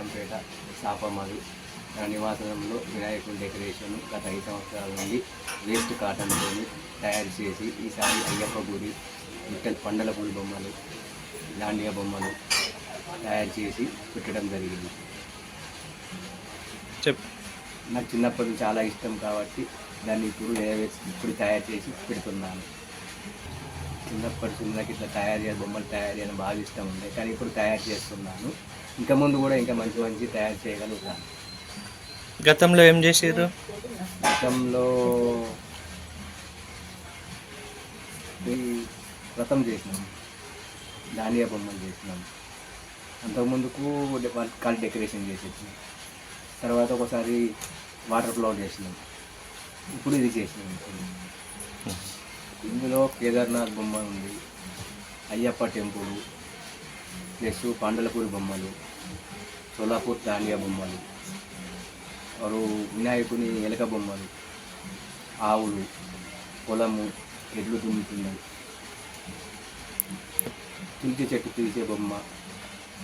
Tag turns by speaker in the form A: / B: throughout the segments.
A: First direct
B: Venkampeta శాపమాది నా నివాసంలో వినాయకుడి డెకరేషన్ గత ఐదు సంవత్సరాల నుండి వేస్ట్ కాటన్తో తయారు చేసి ఈసారి అయ్యప్ప గుడి విట్టల్ పండల పూల బొమ్మలు దాండియా బొమ్మలు తయారు చేసి పెట్టడం జరిగింది.
C: చెప్
B: నాకు చిన్నప్పటి చాలా ఇష్టం కాబట్టి దాన్ని ఇప్పుడు నెరవేర్చి ఇప్పుడు తయారు చేసి పెడుతున్నాను. చిన్నప్పటి నుంచి నాకు ఇట్లా తయారు చేయాలి బొమ్మలు తయారు చేయడం బాగా ఇష్టం ఉంది కానీ ఇప్పుడు తయారు చేస్తున్నాను. ఇంకా ముందు కూడా ఇంకా మంచి మంచి తయారు చేయగలుగుతాను.
C: గతంలో ఏం చేసారు
B: గతంలో వ్రతం చేసినాం. దానియా బొమ్మలు చేసినాం. అంతకుముందుకు కాల్ డెకరేషన్ చేసేసి తర్వాత ఒకసారి వాటర్ ఫ్లవర్ చేసినాం. ఇప్పుడు ఇది చేసినాం. ఇందులో కేదార్నాథ్ బొమ్మ ఉంది అయ్యప్ప టెంపుల్ ప్లస్ పాండలపూరి బొమ్మలు సోలాపూర్ దాండియా బొమ్మలు వారు వినాయకుని ఎలక బొమ్మలు ఆవులు పొలము ఎడ్లు దుమ్ముతున్నాయి తులసి చెట్టు తీసే బొమ్మ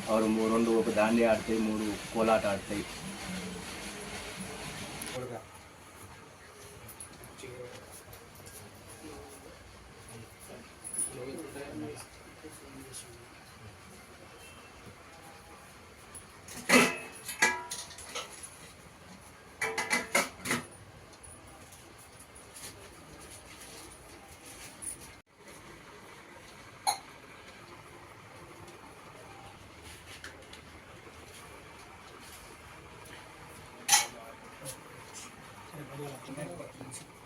B: వారు మూ- రెండు ఒక దాండి ఆడతాయి మూడు కోలాట ఆడతాయి. ありがうございます。